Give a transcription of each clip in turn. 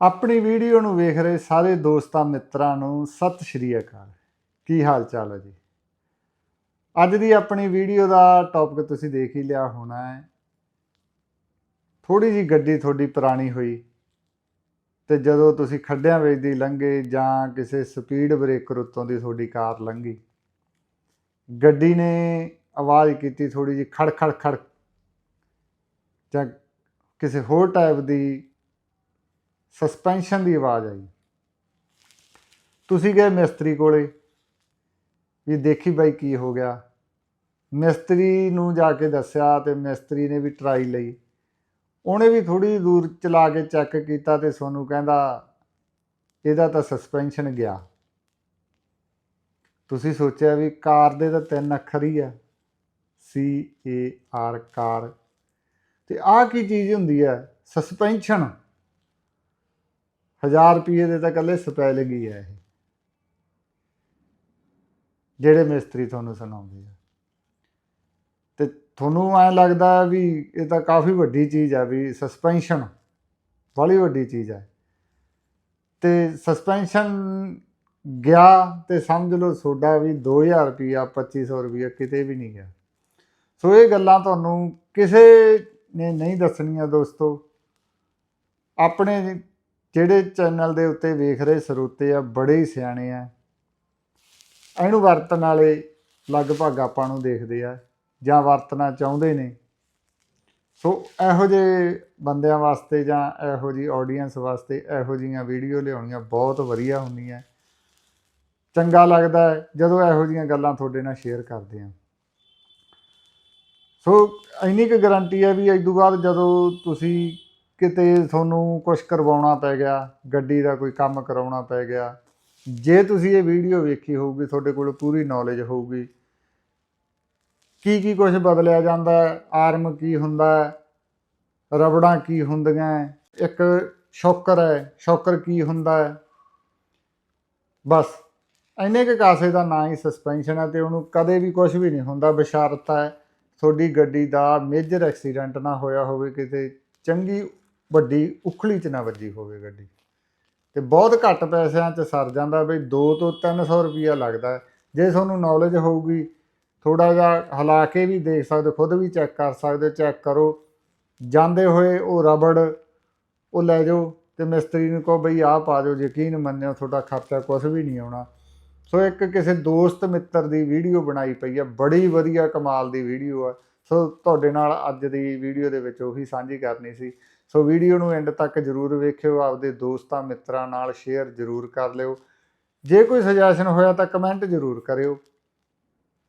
ਆਪਣੀ ਵੀਡੀਓ ਨੂੰ ਵੇਖ ਰਹੇ ਸਾਰੇ ਦੋਸਤਾਂ ਮਿੱਤਰਾਂ ਨੂੰ ਸਤਿ ਸ਼੍ਰੀ ਅਕਾਲ। ਕੀ ਹਾਲ ਚਾਲ ਹੈ ਜੀ? ਅੱਜ ਦੀ ਆਪਣੀ ਵੀਡੀਓ ਦਾ ਟੌਪਿਕ ਤੁਸੀਂ ਦੇਖ ਹੀ ਲਿਆ ਹੋਣਾ ਹੈ। ਥੋੜੀ ਜੀ ਗੱਡੀ ਤੁਹਾਡੀ ਪੁਰਾਣੀ ਹੋਈ ਤੇ ਜਦੋਂ ਤੁਸੀਂ ਖੱਡਿਆਂ ਵਿੱਚ ਦੀ ਲੰਘੇ ਜਾਂ ਕਿਸੇ ਸਪੀਡ ਬ੍ਰੇਕਰ ਉੱਤੋਂ ਦੀ ਤੁਹਾਡੀ ਕਾਰ ਲੰਘੀ, ਗੱਡੀ ਨੇ ਆਵਾਜ਼ ਕੀਤੀ ਥੋੜੀ ਜੀ ਖੜ ਖੜ ਖੜ ਜਾਂ ਕਿਸੇ ਹੋਰ ਟਾਈਪ ਦੀ ਸਸਪੈਂਸ਼ਨ ਦੀ ਆਵਾਜ਼ ਆਈ। ਤੁਸੀਂ ਗਏ ਮਿਸਤਰੀ ਕੋਲੇ ਵੀ ਦੇਖੀ ਬਾਈ ਕੀ ਹੋ ਗਿਆ। ਮਿਸਤਰੀ ਨੂੰ ਜਾ ਕੇ ਦੱਸਿਆ ਤੇ ਮਿਸਤਰੀ ਨੇ ਵੀ ਟਰਾਈ ਲਈ। ਉਹਨੇ ਵੀ ਥੋੜੀ ਦੂਰ ਚਲਾ ਕੇ ਚੈੱਕ ਕੀਤਾ ਤੇ ਸੋਨੂੰ ਕਹਿੰਦਾ, ਇਹਦਾ ਤਾਂ ਸਸਪੈਂਸ਼ਨ ਗਿਆ। ਤੁਸੀਂ ਸੋਚਿਆ ਵੀ ਕਾਰ ਦੇ ਤਾਂ ਤਿੰਨ ਅੱਖਰ ਹੀ ਆ। C A R car. ਤੇ ਆਹ ਕੀ ਚੀਜ਼ ਹੁੰਦੀ ਹੈ ਸਸਪੈਂਸ਼ਨ 1000 ਰੁਪਏ ਦੇ ਤਾਂ ਕੱਲੇ ਸਪੈਲਿੰਗ ਹੀ ਹੈ ਇਹ। ਜਿਹੜੇ ਮਿਸਤਰੀ ਤੁਹਾਨੂੰ ਸੁਣਾਉਂਦੇ ਆ। ਤੇ ਤੁਹਾਨੂੰ ਐ ਲੱਗਦਾ ਵੀ ਇਹ ਤਾਂ ਕਾਫੀ ਵੱਡੀ ਚੀਜ਼ ਆ ਵੀ ਸਸਪੈਂਸ਼ਨ ਬੜੀ ਵੱਡੀ ਚੀਜ਼ ਹੈ ਤੇ ਸਸਪੈਂਸ਼ਨ ਗਿਆ ਤੇ ਸਮਝ ਲਓ ਤੁਹਾਡਾ ਵੀ 2000 ਰੁਪਿਆ 2500 ਰੁਪਿਆ ਕਿਤੇ ਵੀ ਨਹੀਂ ਗਿਆ। ਸੋ ਇਹ ਗੱਲਾਂ ਤੁਹਾਨੂੰ ਕਿਸੇ ਨੇ ਨਹੀਂ ਦੱਸਣੀਆਂ ਦੋਸਤੋ। ਆਪਣੇ ਜਿਹੜੇ ਚੈਨਲ ਦੇ ਉੱਤੇ ਵੇਖ ਰਹੇ ਸਰੋਤੇ ਆ, ਬੜੇ ਹੀ ਸਿਆਣੇ ਆ। ਇਹਨੂੰ ਵਰਤਣ ਵਾਲੇ ਲਗਭਗ ਆਪਾਂ ਨੂੰ ਦੇਖਦੇ ਆ, ਜਾਂ ਵਰਤਣਾ ਚਾਹੁੰਦੇ ਨੇ। ਸੋ ਇਹੋ ਜਿਹੇ ਬੰਦਿਆਂ ਵਾਸਤੇ ਜਾਂ ਇਹੋ ਜੀ ਆਡੀਅנס ਵਾਸਤੇ ਇਹੋ ਜੀਆਂ ਵੀਡੀਓ ਲਿਆਉਣੀਆਂ ਬਹੁਤ ਵਧੀਆ ਹੁੰਦੀਆਂ। ਚੰਗਾ ਲੱਗਦਾ ਜਦੋਂ ਇਹੋ ਜੀਆਂ ਗੱਲਾਂ ਤੁਹਾਡੇ ਨਾਲ ਸ਼ੇਅਰ ਕਰਦੇ ਆ ਸੋ ਇੰਨੀ ਕੁ ਗਾਰੰਟੀ ਹੈ ਵੀ ਇਸ ਤੋਂ ਬਾਅਦ ਜਦੋਂ ਤੁਸੀਂ ਕਿਤੇ ਤੁਹਾਨੂੰ ਕੁਝ ਕਰਵਾਉਣਾ ਪੈ ਗਿਆ, ਗੱਡੀ ਦਾ ਕੋਈ ਕੰਮ ਕਰਾਉਣਾ ਪੈ ਗਿਆ, ਜੇ ਤੁਸੀਂ ਇਹ ਵੀਡੀਓ ਵੇਖੀ ਹੋਊਗੀ, ਤੁਹਾਡੇ ਕੋਲ ਪੂਰੀ ਨੌਲੇਜ ਹੋਊਗੀ, ਕੀ ਕੀ ਕੁਝ ਬਦਲਿਆ ਜਾਂਦਾ ਆਰਮ ਕੀ ਹੁੰਦਾ ਰਬੜਾਂ ਕੀ ਹੁੰਦੀਆਂ ਇੱਕ ਸ਼ੌਕਰ ਹੈ, ਸ਼ੌਕਰ ਕੀ ਹੁੰਦਾ ਹੈ, ਬਸ, ਇੰਨੇ ਕੁ ਕਾਸੇ ਦਾ ਨਾਂ ਹੀ ਸਸਪੈਂਸ਼ਨ ਹੈ ਤੇ ਉਹਨੂੰ ਕਦੇ ਵੀ ਕੁਝ ਵੀ ਨਹੀਂ ਹੁੰਦਾ, ਬਸ਼ਾਰਤ ਹੈ, ਤੁਹਾਡੀ ਗੱਡੀ ਦਾ ਮੇਜਰ ਐਕਸੀਡੈਂਟ ਨਾ ਹੋਇਆ ਹੋਵੇ ਕਿਤੇ, ਚੰਗੀ ਵੱਡੀ ਉਖਲੀ ਚ ਨਾ ਵੱਜੀ ਹੋਵੇ ਗੱਡੀ। ਤੇ ਬਹੁਤ ਘੱਟ ਪੈਸਿਆਂ ਚ ਸਰ ਜਾਂਦਾ ਬਈ 2 ਤੋਂ 300 ਰੁਪਿਆ ਲੱਗਦਾ। ਜੇ ਤੁਹਾਨੂੰ ਨੌਲੇਜ ਹੋਊਗੀ ਥੋੜਾ ਜਿਹਾ ਹਿਲਾ ਕੇ ਵੀ ਦੇਖ ਸਕਦੇ, ਖੁਦ ਵੀ ਚੈੱਕ ਕਰ ਸਕਦੇ ਚੈੱਕ ਕਰੋ। ਜਾਂਦੇ ਹੋਏ ਉਹ ਰਬੜ, ਉਹ ਲੈ ਜਾਓ ਤੇ ਮਿਸਤਰੀ ਨੂੰ ਕਹੋ, ਬਈ ਆਹ ਪਾ ਦਿਓ, ਯਕੀਨ ਮੰਨਿਓ, ਤੁਹਾਡਾ ਖਰਚਾ ਕੁਝ ਵੀ ਨਹੀਂ ਆਉਣਾ। ਸੋ ਇੱਕ ਕਿਸੇ ਦੋਸਤ ਮਿੱਤਰ ਦੀ ਵੀਡੀਓ ਬਣਾਈ ਪਈ ਆ, ਬੜੀ ਵਧੀਆ ਕਮਾਲ ਦੀ ਵੀਡੀਓ ਆ। ਸੋ ਤੁਹਾਡੇ ਨਾਲ ਅੱਜ ਦੀ ਵੀਡੀਓ ਦੇ ਵਿੱਚ ਉਹੀ ਸਾਂਝੀ ਕਰਨੀ ਸੀ। ਸੋ ਵੀਡੀਓ ਨੂੰ ਐਂਡ ਤੱਕ ਜਰੂਰ ਵੇਖਿਓ ਆਪਦੇ ਦੋਸਤਾਂ ਮਿੱਤਰਾਂ ਨਾਲ ਸ਼ੇਅਰ ਜਰੂਰ ਕਰ ਲਿਓ ਜੇ ਕੋਈ ਸੁਜੈਸ਼ਨ ਹੋਇਆ ਤਾਂ ਕਮੈਂਟ ਜਰੂਰ ਕਰਿਓ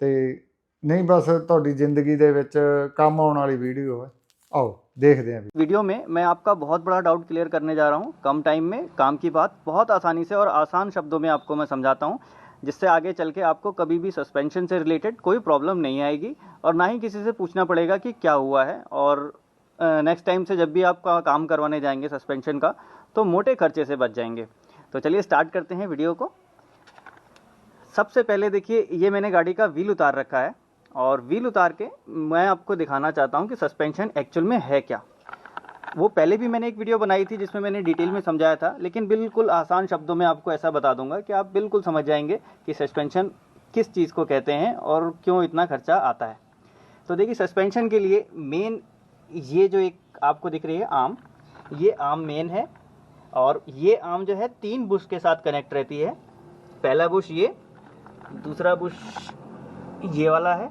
ਤੇ ਨਹੀਂ ਬਸ ਤੁਹਾਡੀ ਜ਼ਿੰਦਗੀ ਦੇ ਵਿੱਚ ਕੰਮ ਆਉਣ ਵਾਲੀ ਵੀਡੀਓ ਹੈ ਆਓ ਦੇਖਦੇ ਹਾਂ वीडियो में मैं आपका बहुत बड़ा डाउट क्लियर करने जा रहा हूँ कम टाइम में काम की बात बहुत आसानी से और आसान शब्दों में आपको मैं समझाता हूँ जिससे आगे चल के आपको कभी भी सस्पेंशन से रिलेटेड कोई प्रॉब्लम नहीं आएगी और ना ही किसी से पूछना पड़ेगा कि क्या हुआ है और नेक्स्ट टाइम से जब भी आप काम करवाने जाएँगे सस्पेंशन का तो मोटे खर्चे से बच जाएँगे। तो चलिए स्टार्ट करते हैं वीडियो को। सबसे पहले देखिए, ये मैंने गाड़ी का व्हील उतार रखा है और व्हील उतार के मैं आपको दिखाना चाहता हूँ कि सस्पेंशन एक्चुअल में है क्या। वो पहले भी मैंने एक वीडियो बनाई थी जिसमें मैंने डिटेल में समझाया था, लेकिन बिल्कुल आसान शब्दों में आपको ऐसा बता दूँगा कि आप बिल्कुल समझ जाएँगे कि सस्पेंशन किस चीज़ को कहते हैं और क्यों इतना खर्चा आता है। तो देखिए सस्पेंशन के लिए मेन ये जो एक आपको दिख रही है आम, ये आम मेन है और ये आम जो है तीन बुश के साथ कनेक्ट रहती है। पहला बुश ये, दूसरा बुश ये वाला है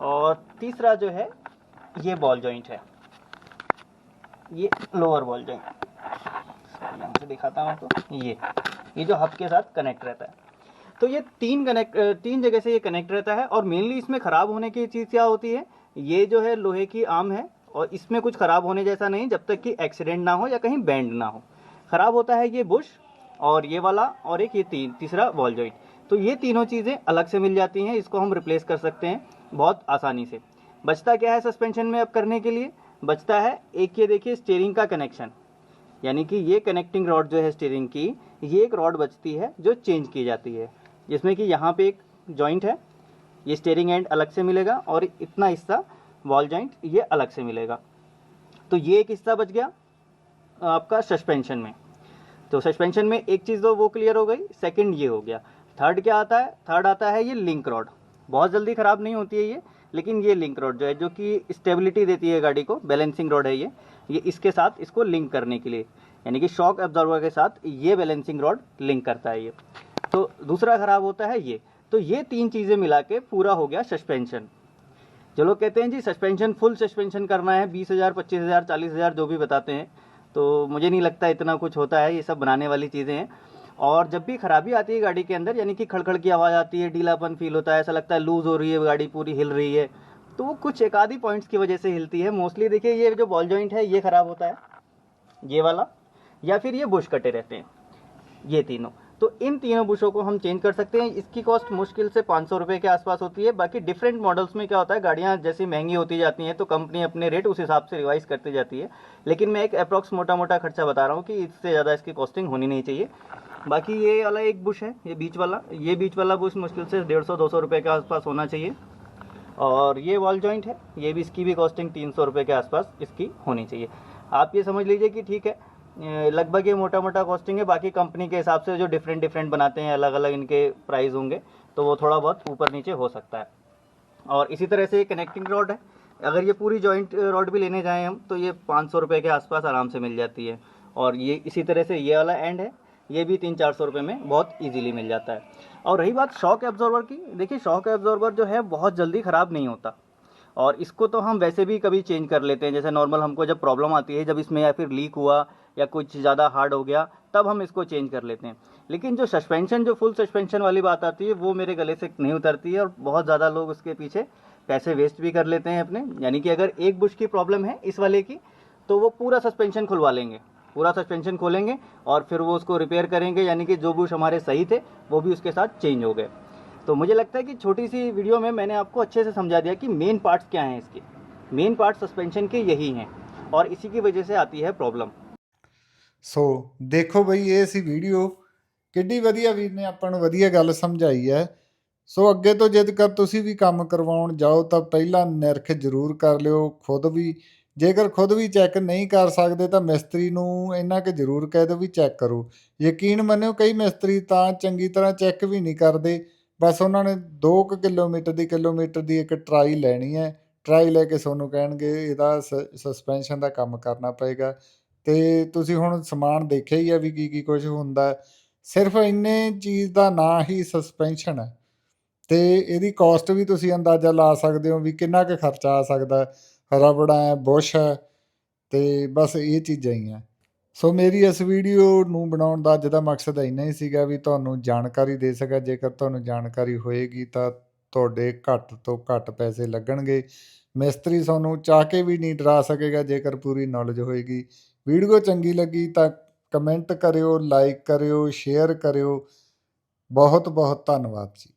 और तीसरा जो है ये बॉल जॉइंट है। ये लोअर बॉल जॉइंट से दिखाता हूँ आपको। ये ये जो हब के साथ कनेक्ट रहता है। तो ये तीन कनेक्ट तीन जगह से ये कनेक्ट रहता है और मेनली इसमें ख़राब होने की चीज़ क्या होती है? ये जो है लोहे की आम है और इसमें कुछ ख़राब होने जैसा नहीं, जब तक कि एक्सीडेंट ना हो या कहीं बैंड ना हो। ख़राब होता है ये बुश और ये वाला और एक ये तीन, तीसरा वॉल जॉइंट तो ये तीनों चीज़ें अलग से मिल जाती हैं, इसको हम रिप्लेस कर सकते हैं बहुत आसानी से। बचता क्या है सस्पेंशन में अब करने के लिए? बचता है एक ये देखिए स्टेयरिंग का कनेक्शन यानी कि ये कनेक्टिंग रॉड जो है स्टीयरिंग की, ये एक रॉड बचती है जो चेंज की जाती है। जिसमें कि यहाँ पे एक जॉइंट है, ये स्टेयरिंग एंड अलग से मिलेगा और इतना हिस्सा वॉल जॉइंट ये अलग से मिलेगा। तो ये एक हिस्सा बच गया? आपका सस्पेंशन में। तो सस्पेंशन में एक चीज़ तो वो क्लियर हो गई सेकंड ये हो गया। थर्ड क्या आता है? थर्ड आता है ये लिंक रॉड बहुत जल्दी ख़राब नहीं होती है ये, लेकिन ये लिंक रॉड जो है, जो कि स्टेबिलिटी देती है गाड़ी को बैलेंसिंग रॉड है ये ये इसके साथ इसको लिंक करने के लिए। यानी कि शॉक एब्जॉर्वर के साथ ये बैलेंसिंग रॉड लिंक करता है ये। तो दूसरा ख़राब होता है ये। तो ये तीन चीज़ें मिला के पूरा हो गया सस्पेंशन लोग कहते हैं जी सस्पेंशन फुल सस्पेंशन करना है, बीस हज़ार, पच्चीस हज़ार, चालीस हज़ार, जो भी बताते हैं। तो मुझे नहीं लगता इतना कुछ होता है, ये सब बनाने वाली चीज़ें हैं। और जब भी खराबी आती है गाड़ी के अंदर, यानी कि खड़खड़ की आवाज़ आती है, ढीलापन फील होता है, ऐसा लगता है लूज़ हो रही है, गाड़ी पूरी हिल रही है तो वो कुछ एक आधी पॉइंट्स की वजह से हिलती है। मोस्टली देखिए, ये जो बॉल जॉइंट है, ये ख़राब होता है, ये वाला, या फिर ये बुश कटे रहते हैं, ये तीनों। तो इन तीनों बुशों को हम चेंज कर सकते हैं। इसकी कॉस्ट मुश्किल से पाँच सौ रुपये के आसपास होती है। बाकी डिफरेंट मॉडल्स में क्या होता है, गाड़ियाँ जैसी महँगी होती जाती हैं तो कंपनी अपने रेट उस हिसाब से रिवाइज करती जाती है। लेकिन मैं एक अप्रॉक्स मोटा मोटा खर्चा बता रहा हूँ कि इससे ज़्यादा इसकी कॉस्टिंग होनी नहीं चाहिए। बाकी ये वाला एक बुश है, ये बीच वाला। ये बीच वाला बुश मुश्किल से डेढ़ सौ, दो सौ रुपये के आसपास होना चाहिए। और ये वॉल जॉइंट है, ये भी इसकी भी कॉस्टिंग तीन सौ रुपये के आसपास इसकी होनी चाहिए। आप ये समझ लीजिए कि ठीक है लगभग ये मोटा मोटा कॉस्टिंग है, बाकी कंपनी के हिसाब से जो डिफरेंट डिफरेंट बनाते हैं अलग अलग इनके प्राइस होंगे तो वो थोड़ा बहुत ऊपर नीचे हो सकता है। और इसी तरह से ये कनेक्टिंग रॉड है। अगर ये पूरी जॉइंट रॉड भी लेने जाएँ हम तो ये पाँच सौ रुपये के आसपास आराम से मिल जाती है। और ये इसी तरह से ये वाला एंड है, ये भी तीन चार सौ रुपये में बहुत इजीली मिल जाता है। और रही बात शॉक एब्जॉर्बर की, देखिए शॉक एब्जॉर्बर जो है, बहुत जल्दी ख़राब नहीं होता। और इसको तो हम वैसे भी कभी चेंज कर लेते हैं, जैसे नॉर्मल हमको जब प्रॉब्लम आती है, जब इसमें या फिर लीक हुआ या कुछ ज़्यादा हार्ड हो गया, तब हम इसको चेंज कर लेते हैं। लेकिन जो सस्पेंशन जो फुल सस्पेंशन वाली बात आती है, वो मेरे गले से नहीं उतरती है और बहुत ज़्यादा लोग उसके पीछे पैसे वेस्ट भी कर लेते हैं अपने। यानी कि अगर एक बुश की प्रॉब्लम है इस वाले की तो वो पूरा सस्पेंशन खुलवा लेंगे। पूरा सस्पेंशन खोलेंगे और फिर वो उसको रिपेयर करेंगे। यानी कि जो बुश हमारे सही थे, वो भी उसके साथ चेंज हो गए। तो मुझे लगता है कि छोटी सी वीडियो में मैंने आपको अच्छे से समझा दिया कि मेन पार्ट्स क्या हैं इसके। मेन पार्ट सस्पेंशन के यही हैं और इसी की वजह से आती है प्रॉब्लम ਸੋ ਦੇਖੋ ਬਈ, ਇਹ ਸੀ ਵੀਡੀਓ ਕਿੱਡੀ ਵਧੀਆ ਵੀਰ ਨੇ ਆਪਾਂ ਨੂੰ ਵਧੀਆ ਗੱਲ ਸਮਝਾਈ ਹੈ। ਸੋ ਅੱਗੇ ਤੋਂ ਜਦ ਕਰ ਤੁਸੀਂ ਵੀ ਕੰਮ ਕਰਵਾਉਣ ਜਾਓ, ਤਾਂ ਪਹਿਲਾਂ ਨਿਰਖ ਜ਼ਰੂਰ ਕਰ ਲਿਓ। ਖੁਦ ਵੀ, ਜੇਕਰ ਖੁਦ ਵੀ ਚੈੱਕ ਨਹੀਂ ਕਰ ਸਕਦੇ, ਤਾਂ ਮਿਸਤਰੀ ਨੂੰ ਇੰਨਾ ਕਿ ਜ਼ਰੂਰ ਕਹਿ ਦਿਓ ਵੀ ਚੈੱਕ ਕਰੋ। ਯਕੀਨ ਮੰਨਿਓ, ਕਈ ਮਿਸਤਰੀ ਤਾਂ ਚੰਗੀ ਤਰ੍ਹਾਂ ਚੈੱਕ ਵੀ ਨਹੀਂ ਕਰਦੇ। ਬਸ ਉਹਨਾਂ ਨੇ 2 ਕਿਲੋਮੀਟਰ ਦੀ ਕਿਲੋਮੀਟਰ ਦੀ ਇੱਕ ਟਰਾਈ ਲੈਣੀ ਹੈ। ਟਰਾਈ ਲੈ ਕੇ ਤੁਹਾਨੂੰ ਕਹਿਣਗੇ, ਇਹਦਾ ਸਸਪੈਂਸ਼ਨ ਦਾ ਕੰਮ ਕਰਨਾ ਪਏਗਾ। ਤੇ ਤੁਸੀਂ ਹੁਣ ਸਮਾਨ ਦੇਖਿਆ ਹੀ ਆ ਵੀ ਕੀ ਕੀ ਕੁਝ ਹੁੰਦਾ ਹੈ। ਸਿਰਫ ਇੰਨੇ ਚੀਜ਼ ਦਾ ਨਾਂ ਹੀ ਸਸਪੈਂਸ਼ਨ ਹੈ। ਤੇ ਇਹਦੀ ਕੋਸਟ ਵੀ ਤੁਸੀਂ ਅੰਦਾਜ਼ਾ ਲਾ ਸਕਦੇ ਹੋ ਵੀ ਕਿੰਨਾ ਕੁ ਖਰਚਾ ਆ ਸਕਦਾ ਹੈ। ਰਬੜਾਂ ਹੈ ਬੁਸ਼ ਹੈ, ਤੇ ਬਸ ਇਹ ਚੀਜ਼ਾਂ ਹੀ ਆ। ਸੋ ਮੇਰੀ ਇਸ ਵੀਡੀਓ ਨੂੰ ਬਣਾਉਣ ਦਾ ਅੱਜ ਦਾ ਮਕਸਦ ਇੰਨਾ ਹੀ ਸੀਗਾ ਵੀ ਤੁਹਾਨੂੰ ਜਾਣਕਾਰੀ ਦੇ ਸਕਾਂ। ਜੇਕਰ ਤੁਹਾਨੂੰ ਜਾਣਕਾਰੀ ਹੋਏਗੀ ਤਾਂ ਤੁਹਾਡੇ ਘੱਟ ਤੋਂ ਘੱਟ ਪੈਸੇ ਲੱਗਣਗੇ। ਮਿਸਤਰੀ ਤੁਹਾਨੂੰ ਚਾਹ ਕੇ ਵੀ ਨਹੀਂ ਡਰਾ ਸਕੇਗਾ, ਜੇਕਰ ਪੂਰੀ ਨੌਲੇਜ ਹੋਏਗੀ। ਵੀਡੀਓ ਚੰਗੀ ਲੱਗੀ ਤਾਂ ਕਮੈਂਟ ਕਰਿਓ ਲਾਈਕ ਕਰਿਓ ਸ਼ੇਅਰ ਕਰਿਓ। ਬਹੁਤ ਬਹੁਤ ਧੰਨਵਾਦ ਜੀ।